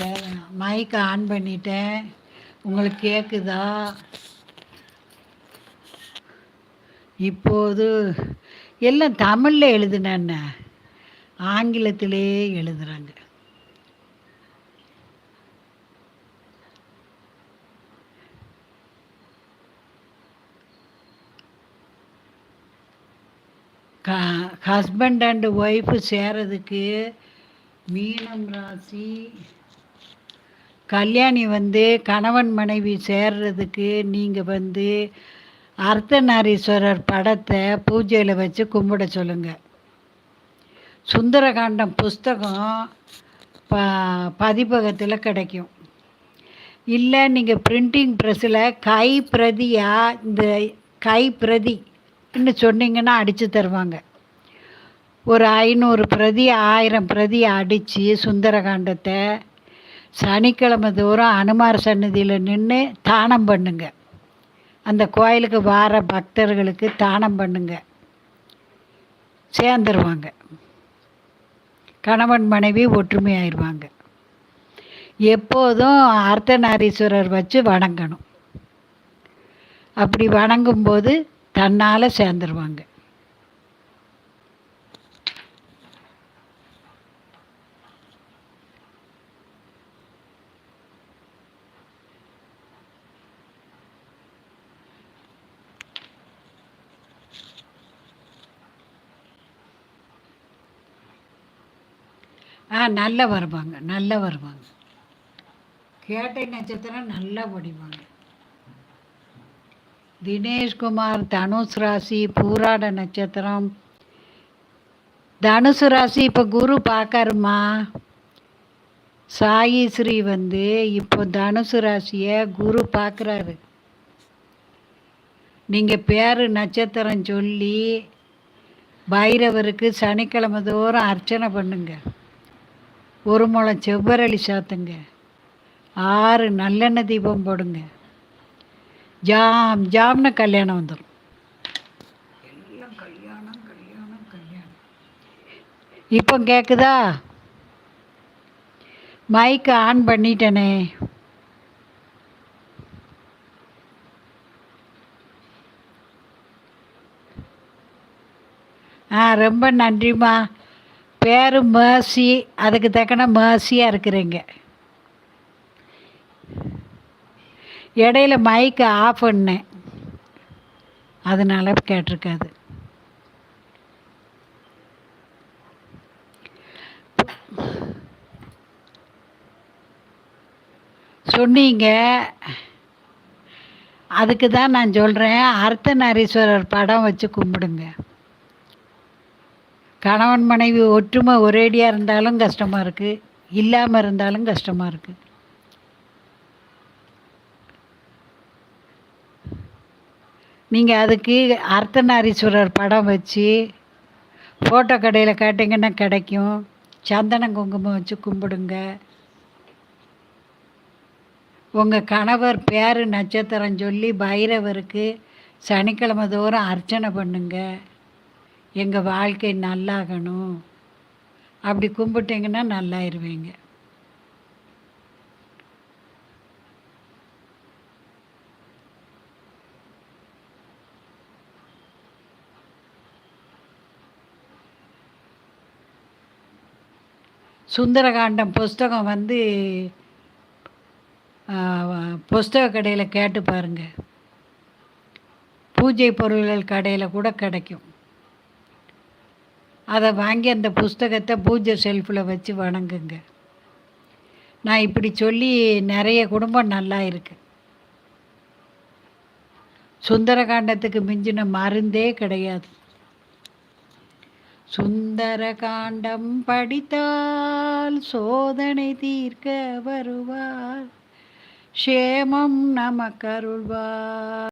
சரி mic on பண்ணிட்டேன். உங்களுக்கு கேட்குதா இப்போது எல்லாம் தமிழில் எழுதுனேன்ன ஆங்கிலத்திலே எழுதுகிறாங்க ஹஸ்பண்ட் அண்ட் ஒய்ஃபு சேரதுக்கு மீனம் ராசி கல்யாணி வந்து கணவன் மனைவி சேர்றதுக்கு நீங்கள் வந்து அர்த்தநாரீஸ்வரர் படத்தை பூஜையில் வச்சு கும்பிட சொல்லுங்கள் சுந்தரகாண்டம் புஸ்தகம் ப பதிப்பகத்தில் கிடைக்கும். இல்லை நீங்கள் பிரிண்டிங் ப்ரெஸ்ஸில் கை பிரதியாக இந்த கை பிரதின்னு சொன்னீங்கன்னா அடித்து தருவாங்க. ஒரு ஐநூறு பிரதி ஆயிரம் பிரதி அடித்து சுந்தரகாண்டத்தை சனிக்கிழமை தூரம் அனுமார் சன்னதியில் நின்று தானம் பண்ணுங்க. அந்த கோயிலுக்கு வார பக்தர்களுக்கு தானம் பண்ணுங்க. சேர்ந்துருவாங்க. கணவன் மனைவி ஒற்றுமையாயிருவாங்க. எப்போதும் அர்த்தநாரீஸ்வரர் வச்சு வணங்கணும். அப்படி வணங்கும்போது தன்னால் சேர்ந்துருவாங்க. ஆ நல்லா வருவாங்க நல்லா வருவாங்க. கேட்டை நட்சத்திரம் நல்லா படிவாங்க தினேஷ்குமார் தனுஷ் ராசி பூராட நட்சத்திரம். தனுசு ராசி இப்போ குரு பார்க்காருமா சாயி ஸ்ரீ வந்து இப்போ தனுசு ராசியை குரு பார்க்குறாரு நீங்கள் பேர் நட்சத்திரம் சொல்லி பைரவருக்கு சனிக்கிழமை தோறும் அர்ச்சனை பண்ணுங்கள் ஒரு முளம் செவ்வரளி சாத்துங்க. ஆறு நல்லெண்ணெய் தீபம் போடுங்க. ஜாம் ஜாம்னு கல்யாணம் வந்துடும் எல்லாம் கல்யாணம் கல்யாணம் கல்யாணம். இப்போ கேட்குதா மைக்கு ஆன் பண்ணிட்டேனே. ஆ ரொம்ப நன்றிம்மா. பேர் மேசி அதுக்கு தக்கன மேசியாக இருக்கிறீங்க. இடையில மைக்கை ஆஃப் பண்ணேன் அதனால கேட்டிருக்காது. சொன்னீங்க. அதுக்கு தான் நான் சொல்கிறேன் அர்த்தநாரீஸ்வரர் படம் வச்சு கும்பிடுங்க. கணவன் மனைவி ஒற்றுமை ஒரேடியாக இருந்தாலும் கஷ்டமாக இருக்குது இல்லாமல் இருந்தாலும் கஷ்டமாக இருக்குது நீங்கள் அதுக்கு அர்த்தநாரீஸ்வரர் படம் வச்சு ஃபோட்டோ கடையில் கேட்டிங்கன்னா கிடைக்கும். சந்தனம் குங்குமம் வச்சு கும்பிடுங்க. உங்கள் கணவர் பேர் நட்சத்திரம் சொல்லி பைரவருக்கு சனிக்கிழமை தோறும் அர்ச்சனை பண்ணுங்கள் எங்கள் வாழ்க்கை நல்லாகணும். அப்படி கும்பிட்டிங்கன்னா நல்லாயிருவீங்க. சுந்தரகாண்டம் புஸ்தகம் வந்து புஸ்தக கடையில் கேட்டு பாருங்கள் பூஜை பொருள்கள் கடையில் கூட கிடைக்கும். அதை வாங்கி அந்த புஸ்தகத்தை பூஜை செல்ஃபில் வச்சு வணங்குங்க. நான் இப்படி சொல்லி நிறைய குடும்பம் நல்லா இருக்கு. சுந்தரகாண்டத்துக்கு மிஞ்சின மருந்தே கிடையாது. சுந்தர காண்டம் படித்தால் சோதனை தீர்க்க வருவார். க்ஷேமம் நமக்கருள்வார்.